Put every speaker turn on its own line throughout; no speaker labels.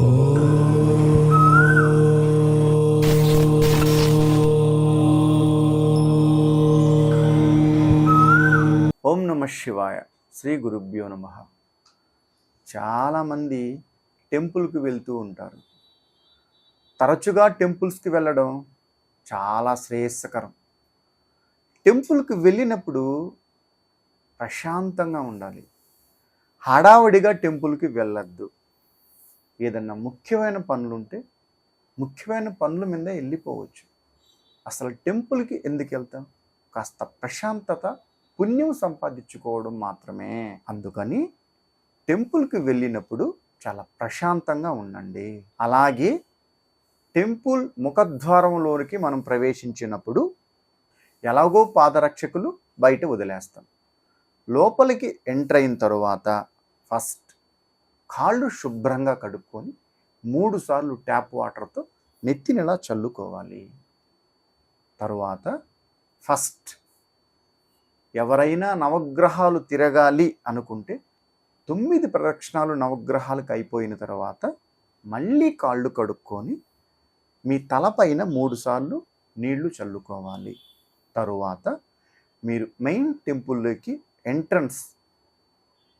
ఓం నమ శివాయ. శ్రీ గురుభ్యో నమ. చాలామంది టెంపుల్కి వెళ్తూ ఉంటారు. తరచుగా టెంపుల్స్కి వెళ్ళడం చాలా శ్రేయస్కరం. టెంపుల్కి వెళ్ళినప్పుడు ప్రశాంతంగా ఉండాలి. హడావడిగా టెంపుల్కి వెళ్ళొద్దు. ఏదన్నా ముఖ్యమైన పనులుంటే ముఖ్యమైన పనుల మీద వెళ్ళిపోవచ్చు అసలు టెంపుల్కి ఎందుకు వెళ్తాం కాస్త ప్రశాంతత పుణ్యం సంపాదించుకోవడం మాత్రమే. అందుకని టెంపుల్కి వెళ్ళినప్పుడు చాలా ప్రశాంతంగా ఉండండి. అలాగే టెంపుల్ ముఖద్వారంలోనికి మనం ప్రవేశించినప్పుడు ఎలాగో పాదరక్షకులు బయట వదిలేస్తాం. లోపలికి ఎంటర్ అయిన తరువాత ఫస్ట్ కాళ్ళు శుభ్రంగా కడుక్కొని మూడుసార్లు ట్యాప్ వాటర్తో నెత్తినిలా చల్లుకోవాలి? తరువాత ఫస్ట్ ఎవరైనా నవగ్రహాలు తిరగాలి అనుకుంటే తొమ్మిది ప్రదక్షిణాలు నవగ్రహాలకు అయిపోయిన తర్వాత మళ్ళీ కాళ్ళు కడుక్కొని మీ తలపైన మూడుసార్లు నీళ్ళు చల్లుకోవాలి. తరువాత మీరు మెయిన్ టెంపుల్లోకి ఎంట్రన్స్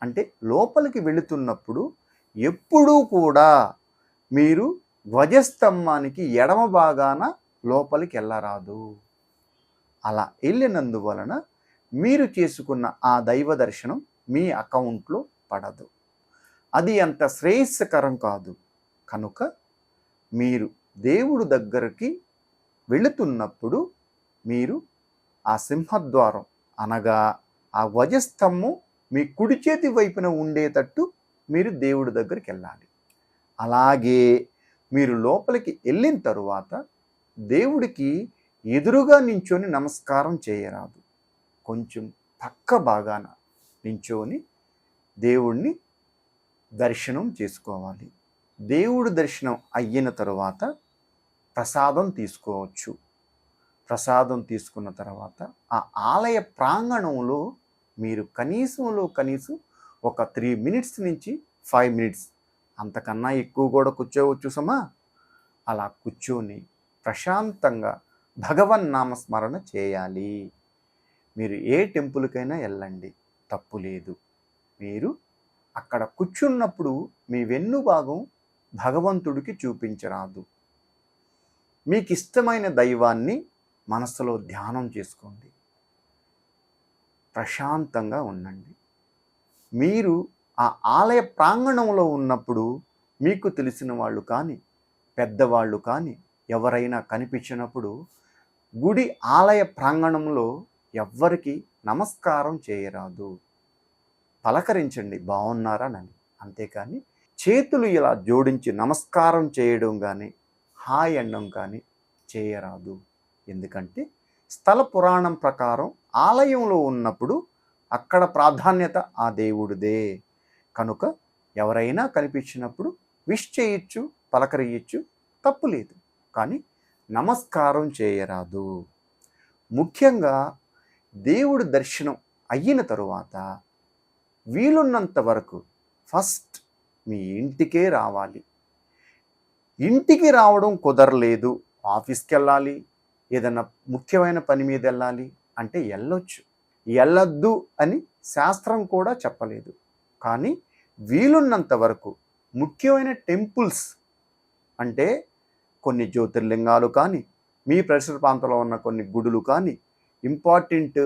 అంటే లోపలికి వెళుతున్నప్పుడు ఎప్పుడూ కూడా మీరు ధ్వజస్తంభానికి ఎడమ భాగాన లోపలికి వెళ్ళరాదు. అలా వెళ్ళినందువలన మీరు చేసుకున్న ఆ దైవ దర్శనం మీ అకౌంట్లో పడదు. అది అంత శ్రేయస్కరం కాదు. కనుక మీరు దేవుడు దగ్గరికి వెళుతున్నప్పుడు మీరు ఆ సింహద్వారం అనగా ఆ వజస్తంభం మీ కుడి చేతి వైపున ఉండేటట్టు మీరు దేవుడి దగ్గరికి వెళ్ళాలి. అలాగే మీరు లోపలికి వెళ్ళిన తరువాత దేవుడికి ఎదురుగా నించొని నమస్కారం చేయరాదు. కొంచెం పక్క భాగాన నించొని దేవుణ్ణి దర్శనం చేసుకోవాలి. దేవుడు దర్శనం అయిన తరువాత ప్రసాదం తీసుకోవచ్చు. ప్రసాదం తీసుకున్న తర్వాత ఆ ఆలయ ప్రాంగణంలో మీరు కనీసంలో కనీసం ఒక త్రీ మినిట్స్ నుంచి ఫైవ్ మినిట్స్ అంతకన్నా ఎక్కువ కూడా కూర్చోవచ్చు సమా. అలా కూర్చొని ప్రశాంతంగా భగవన్ నామస్మరణ చేయాలి. మీరు ఏ టెంపుల్కైనా వెళ్ళండి తప్పు లేదు. మీరు అక్కడ కూర్చున్నప్పుడు మీ వెన్ను భాగం భగవంతుడికి చూపించరాదు. మీకు ఇష్టమైన దైవాన్ని మనసులో ధ్యానం చేసుకోండి. ప్రశాంతంగా ఉండండి. మీరు ఆ ఆలయ ప్రాంగణంలో ఉన్నప్పుడు మీకు తెలిసిన వాళ్ళు కానీ పెద్దవాళ్ళు కానీ ఎవరైనా కనిపించినప్పుడు గుడి ఆలయ ప్రాంగణంలో ఎవ్వరికి నమస్కారం చేయరాదు. పలకరించండి బాగున్నారానని అంతేకాని చేతులు ఇలా జోడించి నమస్కారం చేయడం కానీ హాయ్ అనడం కానీ చేయరాదు. ఎందుకంటే స్థల పురాణం ప్రకారం ఆలయంలో ఉన్నప్పుడు అక్కడ ప్రాధాన్యత ఆ దేవుడిదే. కనుక ఎవరైనా కనిపించినప్పుడు విష్ చేయొచ్చు పలకరియచ్చు తప్పు లేదు. కానీ నమస్కారం చేయరాదు. ముఖ్యంగా దేవుడు దర్శనం అయిన తరువాత వీలున్నంత వరకు ఫస్ట్ మీ ఇంటికే రావాలి. ఇంటికి రావడం కుదరలేదు. ఆఫీస్కి వెళ్ళాలి ఏదైనా ముఖ్యమైన పని మీద వెళ్ళాలి. అంటే వెళ్ళొచ్చు వెళ్ళొద్దు అని శాస్త్రం కూడా చెప్పలేదు. కానీ వీలున్నంత వరకు ముఖ్యమైన టెంపుల్స్ అంటే కొన్ని జ్యోతిర్లింగాలు కానీ మీ పరిసర ప్రాంతంలో ఉన్న కొన్ని గుడులు కానీ ఇంపార్టెంట్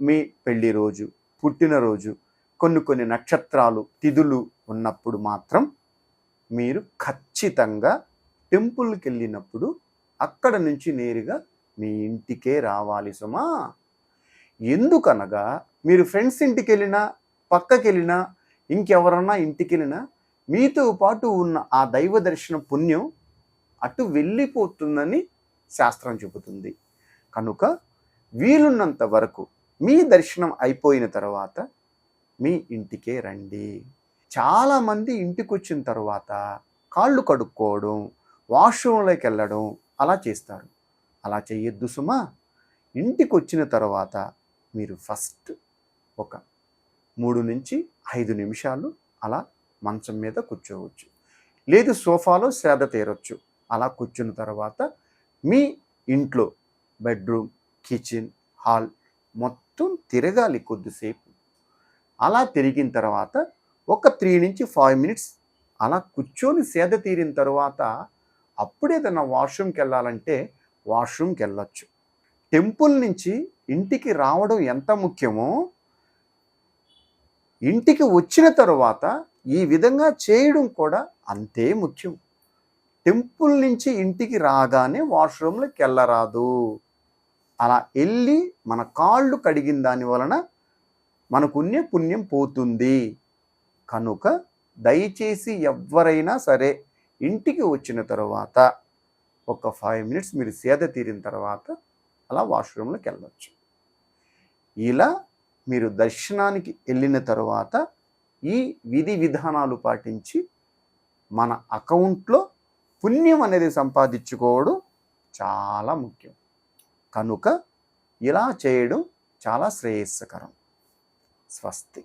మీ పెళ్ళి రోజు పుట్టినరోజు కొన్ని కొన్ని నక్షత్రాలు తిథులు ఉన్నప్పుడు మాత్రం మీరు ఖచ్చితంగా టెంపుల్కి వెళ్ళినప్పుడు అక్కడ నుంచి నేరుగా మీ ఇంటికే రావాలి సుమా. ఎందుకనగా మీరు ఫ్రెండ్స్ ఇంటికి వెళ్ళినా పక్కకి వెళ్ళినా ఇంకెవరన్నా ఇంటికి వెళ్ళినా మీతో పాటు ఉన్న ఆ దైవ దర్శన పుణ్యం అటు వెళ్ళిపోతుందని శాస్త్రం చెబుతుంది. కనుక వీలున్నంత వరకు మీ దర్శనం అయిపోయిన తర్వాత మీ ఇంటికే రండి. చాలామంది ఇంటికి వచ్చిన తర్వాత కాళ్ళు కడుక్కోవడం వాష్రూమ్లోకి వెళ్ళడం అలా చేస్తారు. అలా చేయొద్దు సుమా. ఇంటికి వచ్చిన తర్వాత మీరు ఫస్ట్ ఒక మూడు నుంచి ఐదు నిమిషాలు అలా మంచం మీద కూర్చోవచ్చు. లేదు సోఫాలో సేద తీరొచ్చు. అలా కూర్చున్న తర్వాత మీ ఇంట్లో బెడ్రూమ్ కిచెన్ హాల్ మొత్తం తిరగాలి కొద్దిసేపు. అలా తిరిగిన తర్వాత ఒక త్రీ నుంచి ఫైవ్ మినిట్స్ అలా కూర్చొని సేద తీరిన తర్వాత అప్పుడేదన్నా వాష్రూమ్కి వెళ్ళాలంటే వాష్రూమ్కి వెళ్ళొచ్చు. టెంపుల్ నుంచి ఇంటికి రావడం ఎంత ముఖ్యమో ఇంటికి వచ్చిన తరువాత ఈ విధంగా చేయడం కూడా అంతే ముఖ్యం. టెంపుల్ నుంచి ఇంటికి రాగానే వాష్రూమ్లోకి వెళ్ళరాదు అలా వెళ్ళి మన కాళ్ళు కడిగిన దాని వలన మనకున్నే పుణ్యం పోతుంది. కనుక దయచేసి ఎవరైనా సరే ఇంటికి వచ్చిన తర్వాత ఒక ఫైవ్ మినిట్స్ మీరు సేద తీరిన తర్వాత అలా వాష్రూమ్లోకి వెళ్ళవచ్చు ఇలా మీరు దర్శనానికి వెళ్ళిన తర్వాత ఈ విధి విధానాలు పాటించి మన అకౌంట్లో పుణ్యం అనేది సంపాదించుకోవడం చాలా ముఖ్యం. కనుక ఇలా చేయడం చాలా శ్రేయస్కరం. స్వస్తి.